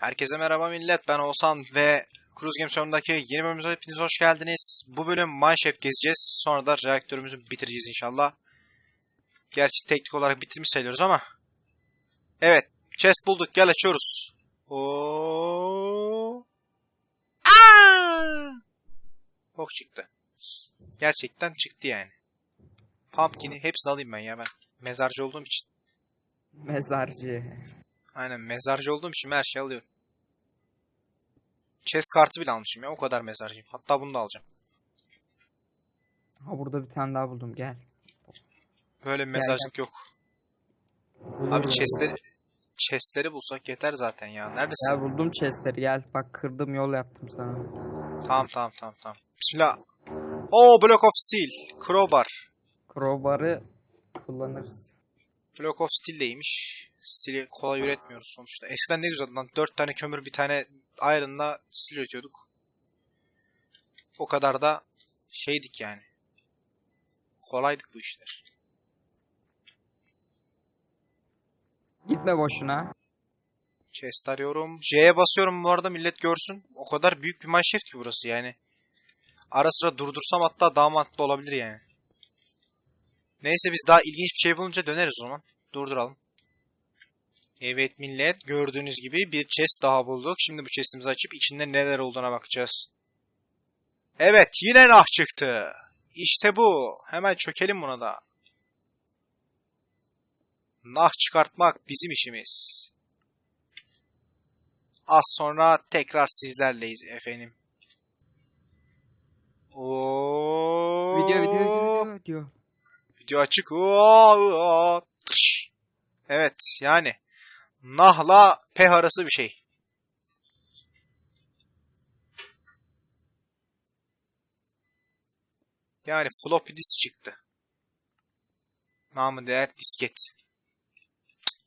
Herkese merhaba millet ben Oğuzhan ve Cruise Game sonundaki yeni bölümümüze hepiniz hoş geldiniz. Bu bölüm Mineshaft gezeceğiz. Sonra da reaktörümüzü bitireceğiz inşallah. Gerçi teknik olarak bitirmiş sayılıyoruz ama. Evet chest bulduk gel açıyoruz. Oo. Aa! Bok çıktı. Gerçekten çıktı yani. Pumpkin'i hepsini alayım ben ya ben. Mezarcı olduğum için. Mezarcı. Aynen mezarcı olduğum için her şeyi alıyorum. Chest kartı bile almışım ya o kadar mezarcıyım. Hatta bunu da alacağım. Ha burada bir tane daha buldum gel. Böyle bir Gel, mezarcılık yok. Bulurum. Abi chestleri, chestleri bulsak yeter zaten ya. Neredesin? Gel buldum chestleri gel. Bak kırdım yol yaptım sana. Tamam tamam tamam tamam. Bismillah. Oo Block of Steel. Crowbar. Crowbar'ı kullanırız. Block of Steel deymiş. Steel'i kolay üretmiyoruz sonuçta. Eskiden ne güzeldi lan. 4 tane kömür bir tane iron'la steel üretiyorduk. O kadar da şeydik yani. Kolaydık bu işler. Gitme boşuna. Chest arıyorum. J'ye basıyorum bu arada millet görsün. O kadar büyük bir mineshaft ki burası yani. Ara sıra durdursam hatta daha mantıklı olabilir yani. Neyse biz daha ilginç bir şey bulunca döneriz o zaman. Durduralım. Evet millet gördüğünüz gibi bir chest daha bulduk. Şimdi bu chestimizi açıp içinde neler olduğuna bakacağız. Evet yine nah çıktı. İşte bu. Hemen çökelim buna da. Nah çıkartmak bizim işimiz. Az sonra tekrar sizlerleyiz efendim. Oo. Video video video video. Video açık. Oo. Evet yani Nah'la Peh arası bir şey. Yani floppy disk çıktı. Namı değer disket.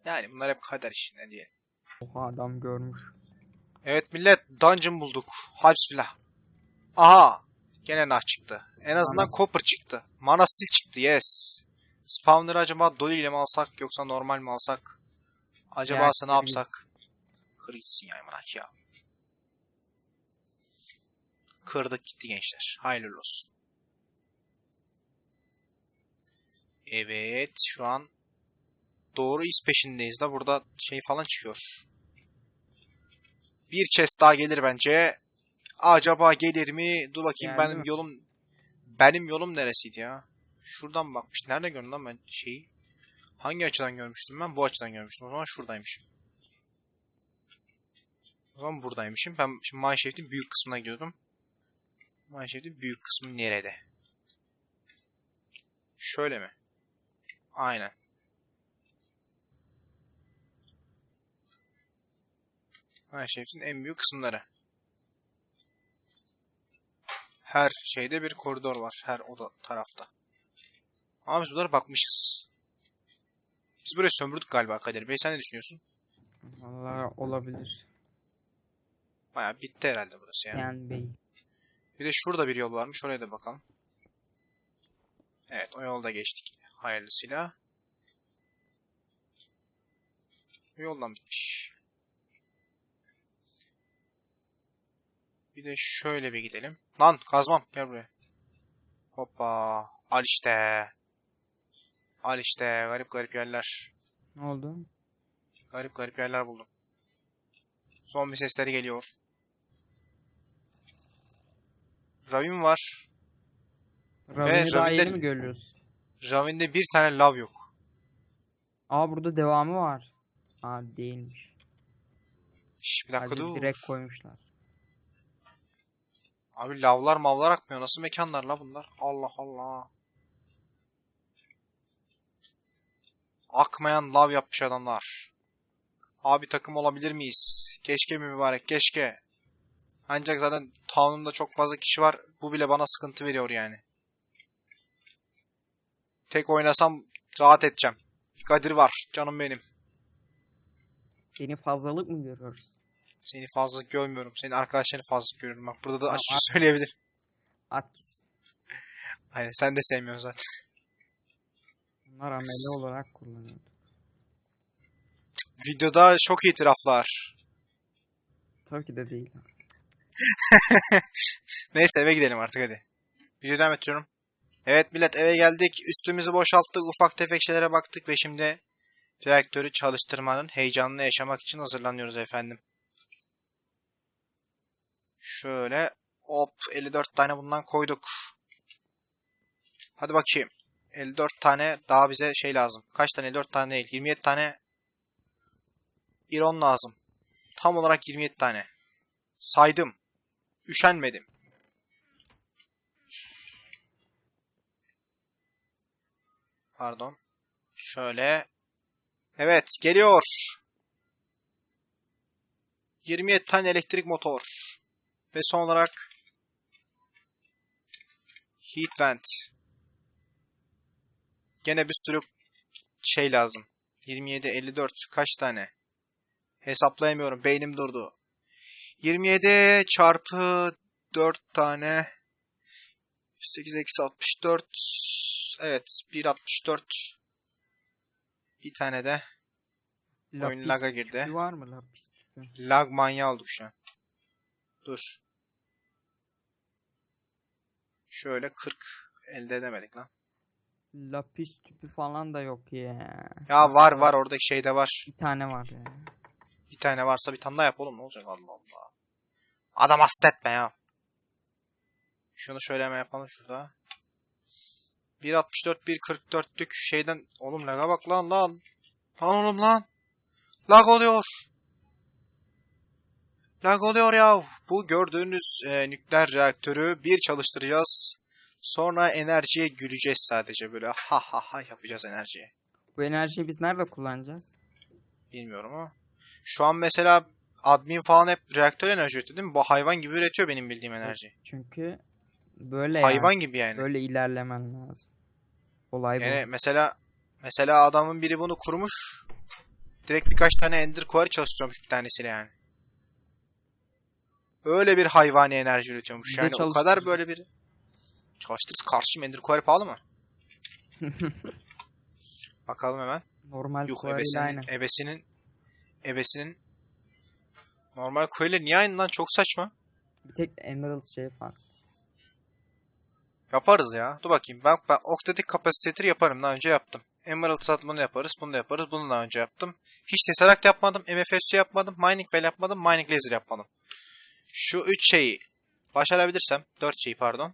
Yani bunlar hep kader işi ne diye. Oha adam görmüş. Evet millet dungeon bulduk. Hadi bismillah. Aha. Gene nah çıktı. En azından Mana- copper çıktı. Mana steel çıktı yes. Spawner'ı acaba dolly ile mi alsak yoksa normal mi alsak? Acaba Ya, ne yapsak? Kır gitsin ya manak ya. Kırdık gitti gençler. Hayırlı olsun. Evet şu an doğru iz peşindeyiz da burada şey falan çıkıyor. Bir chest daha gelir bence. Acaba gelir mi? Dur bakayım Geldi benim mi? yolum benim yolum neresiydi ya? Şuradan bakmış. Nerede gördüm lan ben şeyi? Hangi açıdan görmüştüm ben? Bu açıdan görmüştüm. O zaman şuradaymışım. O zaman buradaymışım. Ben şimdi Mineshaft'in büyük kısmına gidiyordum. Mineshaft'in büyük kısmı nerede? Şöyle mi? Aynen. Mineshaft'in en büyük kısımları. Her şeyde bir koridor var. Her oda tarafta. Ama biz bunlara bakmışız. Biz burayı sömürdük galiba Kadir Bey. Sen ne düşünüyorsun? Vallahi olabilir. Baya bitti herhalde burası yani. Ken Bey. Bir de şurada bir yol varmış. Oraya da bakalım. Evet o yolda geçtik. Hayırlısıyla. Bu yoldan bitmiş. Bir de şöyle bir gidelim. Lan kazmam gel buraya. Hoppa. Al işte. Al işte. Garip garip yerler. Ne oldu? Garip garip yerler buldum. Zombi sesleri geliyor. Ravin var. Ravin'i daha yeni mi görüyoruz? Ravin'de bir tane lav yok. Aa burada devamı var. Aa değilmiş. Şş, bir dakika dur. direkt koymuşlar. Abi lavlar mavlar akmıyor. Nasıl mekanlar la bunlar? Allah Allah. Akmayan lav yapmış adamlar. Abi takım olabilir miyiz? Keşke mi mübarek keşke. Ancak zaten town'umda çok fazla kişi var. Bu bile bana sıkıntı veriyor yani. Tek oynasam rahat edeceğim. Kadir var canım benim. Beni fazlalık mı görüyoruz? Seni fazla görmüyorum. Senin arkadaşlarını fazla görüyorum. Bak burada da açıkça söyleyebilir. At gitsin. Aynen sen de sevmiyorsun zaten. Bunlar ameli olarak kullanıyordu. Videoda çok itiraflar. Tabii ki de değil. Neyse eve gidelim artık hadi. Video devam ediyorum. Evet millet eve geldik. Üstümüzü boşalttık. Ufak tefek şeylere baktık ve şimdi reaktörü çalıştırmanın heyecanını yaşamak için hazırlanıyoruz efendim. Şöyle hop 54 tane bundan koyduk. Hadi bakayım. 54 tane daha bize şey lazım. Kaç tane? 54 tane değil. 27 tane iron lazım. Tam olarak 27 tane. Saydım. Üşenmedim. Pardon. Şöyle. Evet, geliyor. 27 tane elektrik motor. Ve son olarak heat vent. Gene bir sürü şey lazım. 27, 54 kaç tane? Hesaplayamıyorum. Beynim durdu. 27 çarpı 4 tane 8 eksi 64 evet 1.64 bir tane de oyun Lapis laga girdi. var mı lapis tüpü? Lag manyağı olduk şu an. Dur. Şöyle 40 elde edemedik lan. Lapis tüpü falan da yok ya. Ya var var oradaki şeyde var. Bir tane var ya. Bir tane varsa bir tane daha yap oğlum ne olacak Allah Allah. Adam hasta etme ya. Şunu şöyle hemen yapalım şurada. 1.64 1.44'lük şeyden oğlum laga bak lan lan. Lan oğlum lan. Lag oluyor. Lag oluyor ya. Bu gördüğünüz e, nükleer reaktörü bir çalıştıracağız. Sonra enerjiye güleceğiz sadece böyle ha ha ha yapacağız enerjiye. Bu enerjiyi biz nerede kullanacağız? Bilmiyorum ama. Şu an mesela admin falan hep reaktör enerji üretiyor değil mi? Bu hayvan gibi üretiyor benim bildiğim enerji. Çünkü böyle Hayvan yani. gibi yani. Böyle ilerlemen lazım. Olay bu. Yani mesela mesela adamın biri bunu kurmuş. Direkt birkaç tane Ender Quarry çalıştırıyormuş bir tanesiyle yani. Öyle bir hayvani enerji üretiyormuş. De Yani o kadar çalıştıracağız. böyle bir çalıştırırız karşıyım Ender Quarry pahalı mı? Bakalım hemen. Normal Yuh ile ebesinin, aynı. ebesinin ebesinin normal ile niye aynı lan çok saçma. Bir tek Emerald şey var. Yaparız ya. Dur bakayım. Ben, ben oktatik kapasitör yaparım. Daha önce yaptım. Emerald satımını yaparız. Bunu da yaparız. Bunu daha önce yaptım. Hiç Tesseract yapmadım. MFSU yapmadım. Mining Well yapmadım. Mining Laser yapmadım. Şu üç şeyi başarabilirsem, dört şeyi pardon.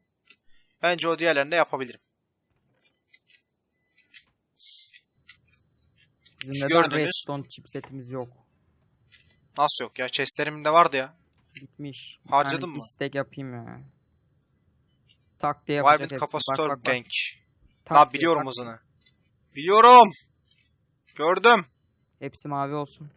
Bence o diğerlerini de yapabilirim. Bizim Şu neden gördüğünüz- redstone chipsetimiz yok? Nasıl yok ya? Chestlerimde vardı ya. Bitmiş. Bir Harcadın tane mı? istek yapayım ya. Tak diye yapacak Vibrant hepsi. Capacitor bak, bak, bak. Bank. Tak diye, biliyorum tak. hızını. Biliyorum. Gördüm. Hepsi mavi olsun.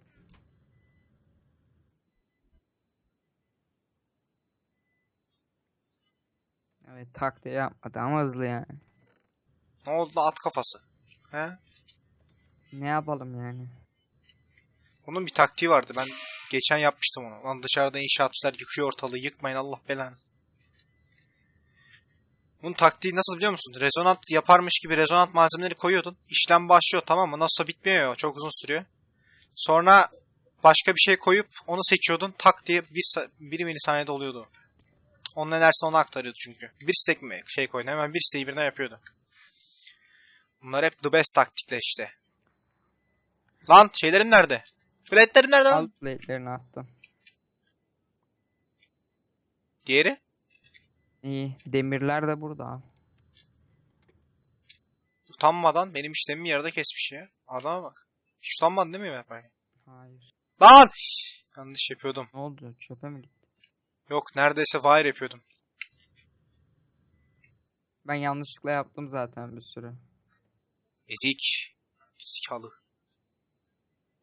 Evet tak diye yapmadı ama hızlı yani. Ne oldu at kafası? He? Ne yapalım yani? Onun bir taktiği vardı. Ben geçen yapmıştım onu. Lan dışarıda inşaatçılar yıkıyor ortalığı. Yıkmayın Allah belanı. Bunun taktiği nasıl biliyor musun? Rezonant yaparmış gibi rezonant malzemeleri koyuyordun. İşlem başlıyor tamam mı? Nasılsa bitmiyor ya. Çok uzun sürüyor. Sonra başka bir şey koyup onu seçiyordun. Tak diye bir, bir milisaniyede oluyordu. Onun enerjisini ona aktarıyordu çünkü. Bir stack mi şey koydun. Hemen bir stack'i birden yapıyordu. Bunlar hep the best taktikler işte. Lan şeylerin nerede? Biletlerin nerede lan? Al plate'lerini attım. Diğeri? İyi. Demirler de burada. Utanmadan benim işlemimi yarıda kesmiş ya. Adama bak. Hiç utanmadın değil mi yaparken? Hayır. Lan! Yanlış yapıyordum. Ne oldu? Çöpe mi gitti? Yok neredeyse wire yapıyordum. Ben yanlışlıkla yaptım zaten bir sürü. Ezik. Sikalı.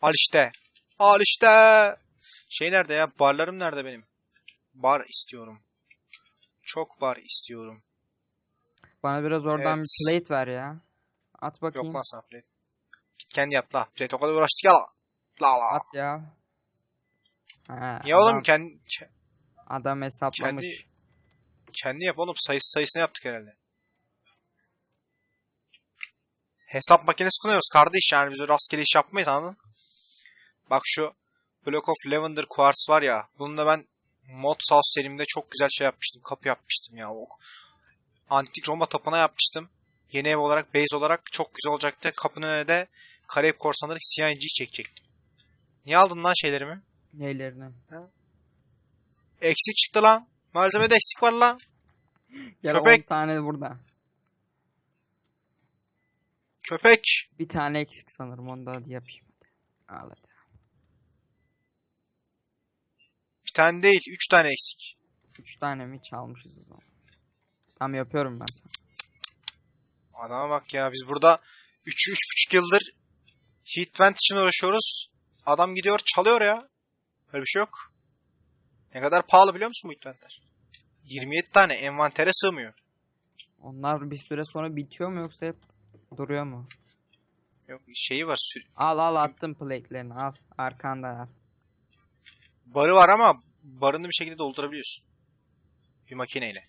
Al işte. Al işte. Şey nerede ya? Barlarım nerede benim? Bar istiyorum. Çok bar istiyorum. Bana biraz oradan Evet. bir plate ver ya. At bakayım. Yok lan sana plate. Git kendi yap la. Plate o kadar uğraştık ya la. La la. At ya. Ha, Niye oğlum adam, kendi, adam hesaplamış. kendi, kendi yap oğlum. Sayısı sayısını yaptık herhalde. Hesap makinesi kullanıyoruz kardeş yani biz öyle rastgele iş yapmayız anladın? Bak şu Block of Lavender Quartz var ya. Bununla ben Mod House serimde çok güzel şey yapmıştım. Kapı yapmıştım ya. O Antik Roma tapınağı yapmıştım. Yeni ev olarak, base olarak çok güzel olacaktı. Kapının önüne de Karayip Korsanları CNG çekecektim. Niye aldın lan şeylerimi? Neylerini? Eksik çıktı lan. Malzemede eksik var lan. Gel Köpek. 10 tane burada. Köpek. Bir tane eksik sanırım onu da hadi yapayım. Al hadi. Bir tane değil, üç tane eksik. 3 tane mi çalmışız o zaman. Tamam yapıyorum ben sana. Adama bak ya biz burada 3 üç buçuk yıldır Heat Vent için uğraşıyoruz. Adam gidiyor çalıyor ya. Öyle bir şey yok. Ne kadar pahalı biliyor musun bu Vent'ler? 27 tane envantere sığmıyor. Onlar bir süre sonra bitiyor mu yoksa hep duruyor mu? Yok şeyi var sür- Al al attım plate'lerini al. Arkanda al. barı var ama barını bir şekilde doldurabiliyorsun. Bir makineyle.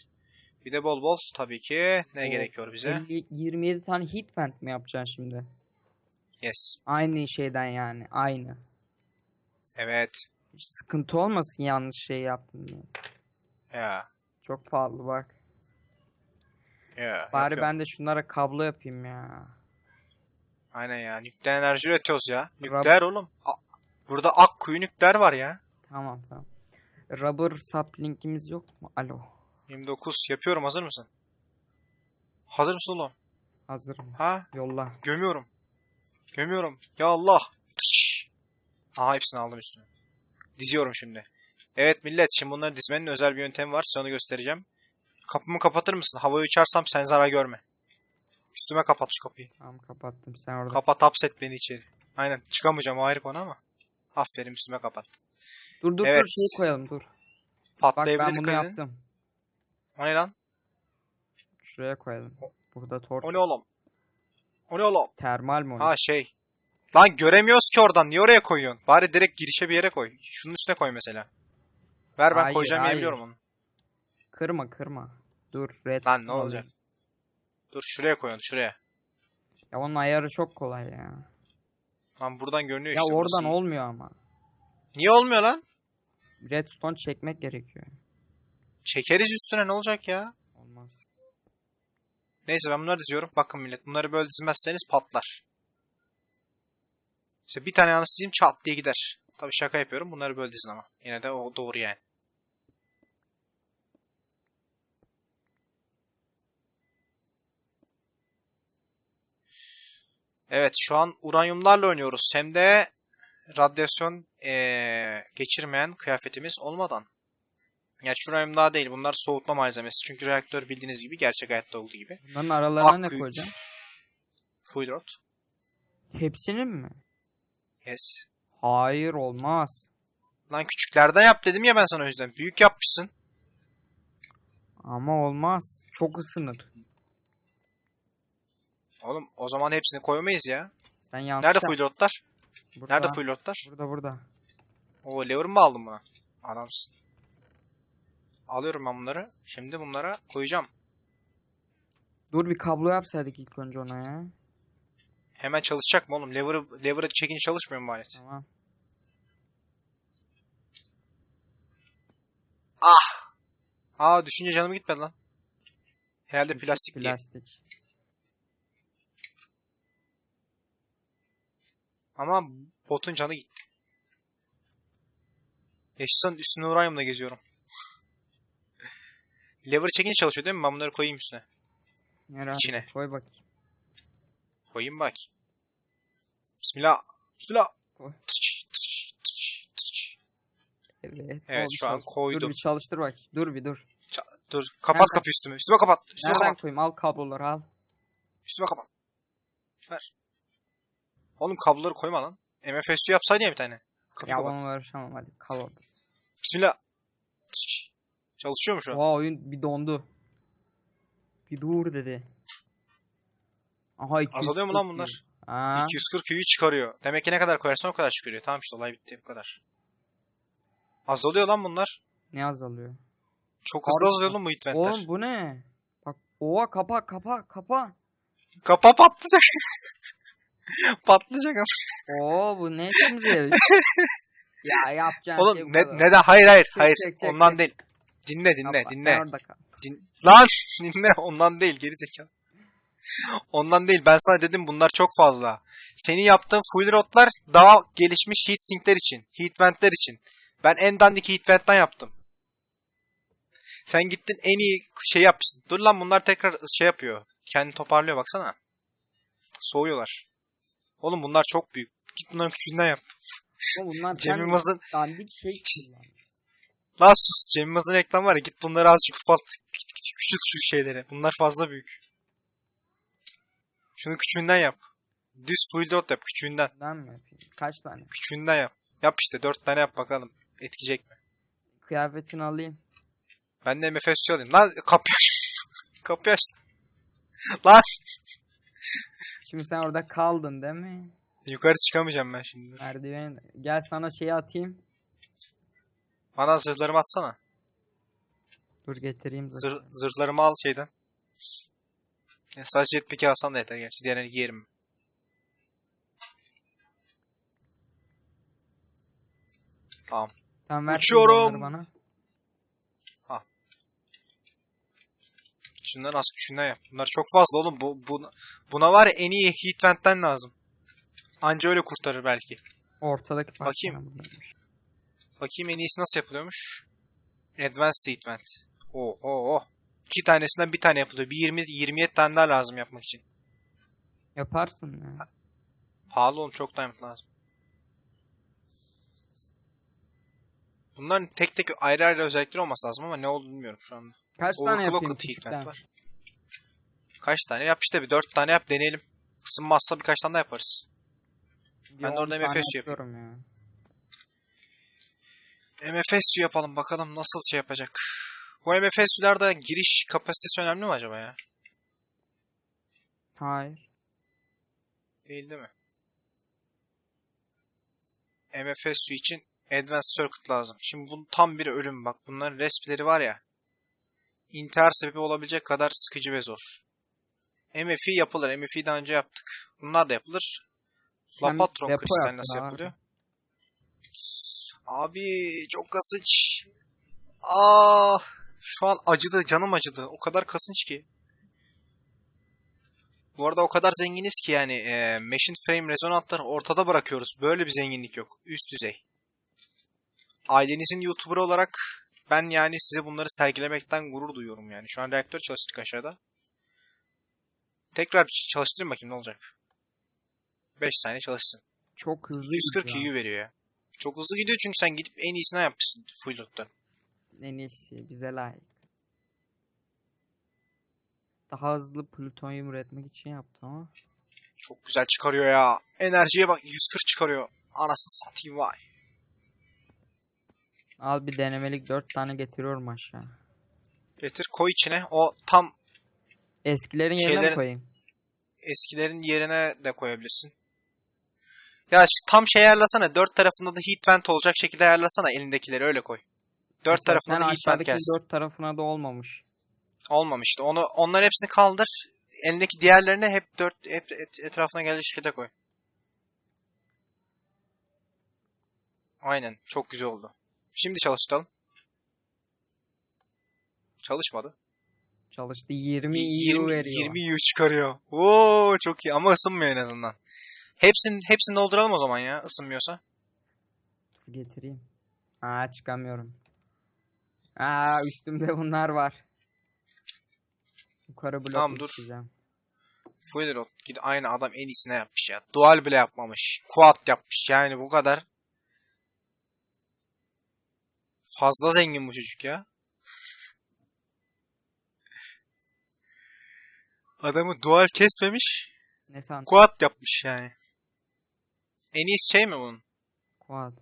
Bir de bol bol tabii ki ne Oo, gerekiyor bize? 50 27 tane heat vent mi yapacaksın şimdi? Yes. Aynı şeyden yani aynı. Evet. Hiç sıkıntı olmasın yanlış şey yaptın diye. Ya. Çok pahalı bak. Ya. Bari yapıyorum. ben de şunlara kablo yapayım ya. Aynen ya. Nükleer enerji üretiyoruz ya. Rab- Nükleer oğlum. A- Burada Akkuyu nükleer var ya. Tamam tamam. Rubber saplingimiz yok mu? Alo. 29 yapıyorum hazır mısın? Hazır mısın oğlum? Hazırım. Ha? Yolla. Gömüyorum. Gömüyorum. Ya Allah. Aha hepsini aldım üstüne. Diziyorum şimdi. Evet millet şimdi bunları dizmenin özel bir yöntemi var. Size onu göstereceğim. Kapımı kapatır mısın? Havayı uçarsam sen zarar görme. Üstüme kapat şu kapıyı. Tamam kapattım. Sen orada. Kapat hapset beni içeri. Aynen çıkamayacağım o ayrı konu ama. Aferin üstüme kapat. dur dur Evet. dur şeyi koyalım dur. Bak Patlayabilir ben bunu dikkat edin. yaptım. O ne lan? Şuraya koyalım. Burada torç. O ne oğlum? O ne oğlum? Termal mi? Ha şey. Lan göremiyoruz ki oradan. Niye oraya koyuyorsun? Bari direkt girişe bir yere koy. Şunun üstüne koy mesela. Ver ben Hayır, koyacağım yeri hayır. biliyorum onu. Kırma kırma. Dur red. Lan ne olacak? Dur şuraya koy onu şuraya. Ya onun ayarı çok kolay ya. Lan buradan görünüyor Ya işte. oradan burası. olmuyor ama. Niye olmuyor lan? Redstone çekmek gerekiyor. Çekeriz üstüne ne olacak ya? Olmaz. Neyse ben bunları diziyorum. Bakın millet bunları böyle dizmezseniz patlar. İşte bir tane yanlış dizeyim çat diye gider. Tabii şaka yapıyorum. Bunları böyle dizin ama. Yine de o doğru yani. Evet şu an uranyumlarla oynuyoruz. Hem de radyasyon eee, geçirmeyen kıyafetimiz olmadan. Gerçi uranyumlar değil. Bunlar soğutma malzemesi. Çünkü reaktör bildiğiniz gibi gerçek hayatta olduğu gibi. Bunların aralarına ne Akkuyu. koyacaksın? Full rod. Hepsinin mi? Yes. Hayır olmaz. Lan küçüklerden yap dedim ya ben sana o yüzden. Büyük yapmışsın. Ama olmaz. Çok ısınır. Oğlum o zaman hepsini koyamayız ya. Sen yanlış Nerede yap-? Burada, Nerede full rodlar? Burada burada. O lever mı aldın buna? Adamsın. Alıyorum ben bunları. Şimdi bunlara koyacağım. Dur bir kablo yapsaydık ilk önce ona ya. Hemen çalışacak mı oğlum? Lever'ı lever'ı çekince çalışmıyor mu alet? Tamam. Aa düşünce canım gitmedi lan. Herhalde plastik diye. Plastik. Ama botun canı gitti. Yaşasın üstüne uranyumla geziyorum. Lever çekince çalışıyor değil mi? Ben bunları koyayım üstüne. Herhalde. İçine. Koy bakayım. Koyayım bak. Bismillah. Bismillah. Koy. Evet. Evet, şu an koydum. Dur bir çalıştır bak. Dur bir dur. Dur kapat Nereden? kapıyı üstüme. Üstüme kapat. Üstüme Nereden kapat. koyayım? Al kabloları al. Üstüme kapat. Ver. Oğlum kabloları koyma lan. MFSU yapsaydın ya bir tane. Kapıyı Ya onunla uğraşamam hadi. Orada. Bismillah. Çalışıyor mu şu an? Oha oyun bir dondu. Bir dur dedi. Aha 240 Azalıyor mu lan bunlar? Aa, 240 Q'yu çıkarıyor. Demek ki ne kadar koyarsan o kadar çıkarıyor. Tamam işte olay bitti bu kadar. Azalıyor lan bunlar. ne azalıyor? Çok hızlı Harika. azalıyor lan bu hitventler. Oğlum bu ne? Bak oha kapa kapa kapa. Kapa patlayacak. patlayacak ama. Oo bu ne yarıyor? Ya yapacağım Oğlum şey ne, kadar. neden? Hayır hayır Çek, hayır. çek, çek, Ondan çek. değil. Dinle dinle Yapma, dinle. Din... Lan dinle ondan değil geri zekalı. Ondan değil ben sana dedim bunlar çok fazla. Senin yaptığın full rotlar daha gelişmiş heat sinkler için, heat ventler için. Ben en dandik heat vent'ten yaptım. Sen gittin en iyi şey yapmışsın. Dur lan bunlar tekrar şey yapıyor. Kendini toparlıyor baksana. Soğuyorlar. Oğlum bunlar çok büyük. Git bunların küçüğünden yap. Ama bunlar Cem Yılmaz'ın dandik şey. Lan sus Cem Yılmaz'ın reklam var ya git bunları azıcık ufalt. Küçült şu şeyleri. Bunlar fazla büyük. Şunu küçüğünden yap. Düz full dot yap küçüğünden. Ben mi yapayım? Kaç tane? Küçüğünden yap. Yap işte dört tane yap bakalım. Etkileyecek mi? Kıyafetini alayım. Ben de MFS'i alayım. Lan kapıyı aç. kapıyı aç. Lan Şimdi sen orada kaldın değil mi? yukarı çıkamayacağım ben şimdi. Merdiven. Gel sana şeyi atayım. Bana zırhlarımı atsana. Dur getireyim Zır, zaten. zırhlarımı al şeyden. Ya sadece jetpack'i alsan da yeter gerçi. Diğerini giyerim. Tamam. Tamam ver Uçuyorum. bana. Şundan az şundan yap. Bunlar çok fazla oğlum. Bu, bu, buna var ya en iyi heat vent'ten lazım. Anca öyle kurtarır belki. Ortadaki Bakayım. Bakayım en iyisi nasıl yapılıyormuş. Advanced heat vent. Oh oh oh. İki tanesinden bir tane yapılıyor. Bir 20 27 tane daha lazım yapmak için. Yaparsın ya. Pahalı oğlum çok diamond lazım. Bunların tek tek ayrı ayrı özellikleri olması lazım ama ne olduğunu bilmiyorum şu anda. Kaç tane yapayım küçükten? var. Kaç tane? Yap işte bir 4 tane yap deneyelim. Isınmazsa birkaç tane daha yaparız. Bir Ben de orada MFS yapıyorum ya. MFS yapalım bakalım nasıl şey yapacak. Bu MFS'lerde giriş kapasitesi önemli mi acaba ya? Hayır. Değil değil mi? MFS için Advanced Circuit lazım. Şimdi bu tam bir ölüm bak. Bunların respileri var ya. İntihar sebebi olabilecek kadar sıkıcı ve zor. MFI yapılır. MFI daha önce yaptık. Bunlar da yapılır. Sen Lapatron kristal nasıl yapılıyor? Abi çok kasınç. Ah, şu an acıdı, canım acıdı. O kadar kasınç ki. Bu arada o kadar zenginiz ki yani e, Machine Frame rezonantları ortada bırakıyoruz. Böyle bir zenginlik yok. Üst düzey. Ailenizin YouTuber olarak ben yani size bunları sergilemekten gurur duyuyorum yani. Şu an reaktör çalıştık aşağıda. Tekrar çalıştırayım bakayım ne olacak. 5 saniye çalışsın. Çok hızlı 140 gidiyor. Veriyor ya. Çok hızlı gidiyor çünkü sen gidip en iyisini yapmışsın full loot'ta. En iyisi bize layık. Daha hızlı plütonyum üretmek için yaptım ama. Çok güzel çıkarıyor ya. Enerjiye bak 140 çıkarıyor. Anasını satayım vay. Al bir denemelik 4 tane getiriyorum aşağı. Getir koy içine. O tam Eskilerin yerine mi koyayım? eskilerin yerine de koyabilirsin. Ya tam şey ayarlasana. Dört tarafında da heat vent olacak şekilde ayarlasana elindekileri öyle koy. Dört Mesela sen da heat gelsin. dört tarafına da olmamış. Olmamıştı. Onu onların hepsini kaldır. Elindeki diğerlerini hep dört hep et- etrafına gelecek şekilde koy. Aynen. Çok güzel oldu. Şimdi çalıştıralım. Çalışmadı. Çalıştı 20 Y- EU 20, veriyor. 20 EU çıkarıyor. Oo çok iyi ama ısınmıyor en azından. Hepsini, hepsini dolduralım o zaman ya ısınmıyorsa. Dur Getireyim. Aa çıkamıyorum. Aa üstümde bunlar var. Yukarı blok Tamam, dur. isteyeceğim. Full rot. Gid aynı adam en iyisine yapmış ya. Dual bile yapmamış. Quad yapmış. Yani bu kadar. Fazla zengin bu çocuk ya. Adamı dual kesmemiş. Ne san? Quad yapmış yani. En iyisi şey mi bunun? Quad.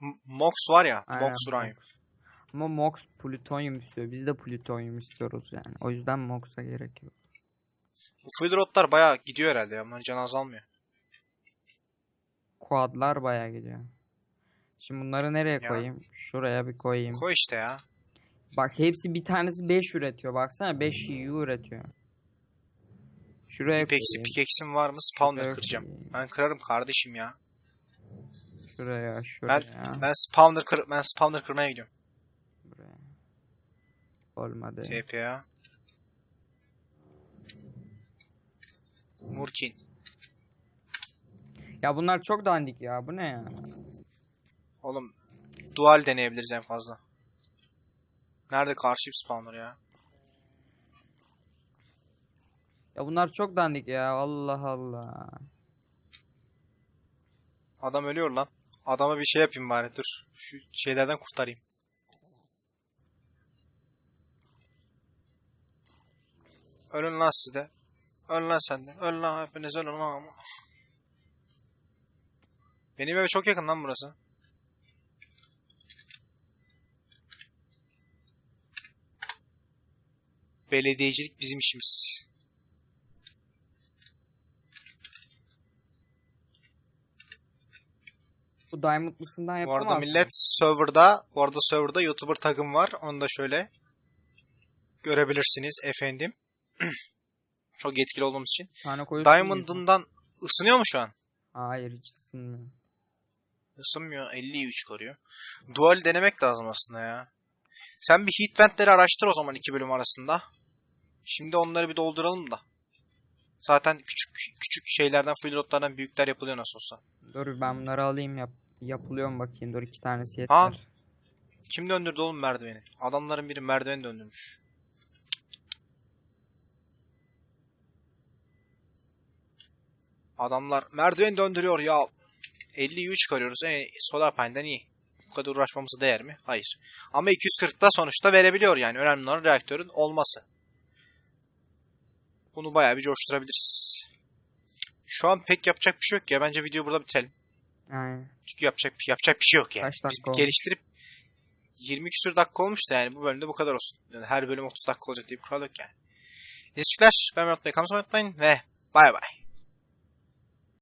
M- Mox var ya. Aynen, Mox. Mox. Ama Mox plütonyum istiyor. Biz de plütonyum istiyoruz yani. O yüzden Mox'a gerek yok. Bu full bayağı gidiyor herhalde ya. Bunların canı azalmıyor. Quadlar bayağı gidiyor. Şimdi bunları nereye Ya. koyayım? Şuraya bir koyayım. Koy işte ya. Bak hepsi bir tanesi 5 üretiyor. Baksana 5 EU üretiyor. Şuraya Pikeksi koyayım. pikeksim var mı? Spawn'la Şuraya kıracağım. koyayım. Ben kırarım kardeşim ya. Şuraya, şuraya. Ben spawner kır ben spawner kırmaya gidiyorum. Olmadı. TPA. Murkin. Ya bunlar çok dandik ya. Bu ne ya? Oğlum dual deneyebiliriz en fazla. Nerede karşı spawner ya? Ya bunlar çok dandik ya. Allah Allah. Adam ölüyor lan. Adama bir şey yapayım bari dur. Şu şeylerden kurtarayım. Ölün lan siz de. Öl lan sen de. Öl lan hepiniz ölün lan. Benim eve çok yakın lan burası. Belediyecilik bizim işimiz. Bu Diamond'lısından Bu yapamaz arada millet serverda, bu arada serverda YouTuber takım var. Onu da şöyle görebilirsiniz efendim. Çok yetkili olduğumuz için. Diamond'ından ısınıyor mu şu an? Hayır hiç ısınmıyor. Isınmıyor. 50'yi çıkarıyor. Dual denemek lazım aslında ya. Sen bir heat ventleri araştır o zaman iki bölüm arasında. Şimdi onları bir dolduralım da. Zaten küçük küçük şeylerden, fluidotlardan büyükler yapılıyor nasıl olsa. Dur ben bunları alayım yap yapılıyor mu bakayım. Dur iki tanesi Ha? yeter. Kim döndürdü oğlum merdiveni? Adamların biri merdiveni döndürmüş. Adamlar merdiven döndürüyor ya. 50'yi çıkarıyoruz. E, solar pane'den iyi. Bu kadar uğraşmamıza değer mi? Hayır. Ama 240'da sonuçta verebiliyor yani. Önemli olan reaktörün olması. Bunu bayağı bir coşturabiliriz. Şu an pek yapacak bir şey yok ya. Bence videoyu burada bitirelim. Aynen. Çünkü yapacak yapacak bir şey yok yani. Kaç dakika geliştirip 20 küsur dakika olmuş da yani bu bölümde bu kadar olsun. Yani her bölüm 30 dakika olacak diye bir kural yok yani. Teşekkürler. Ben Murat Bey. Unutmayın ve bay bay.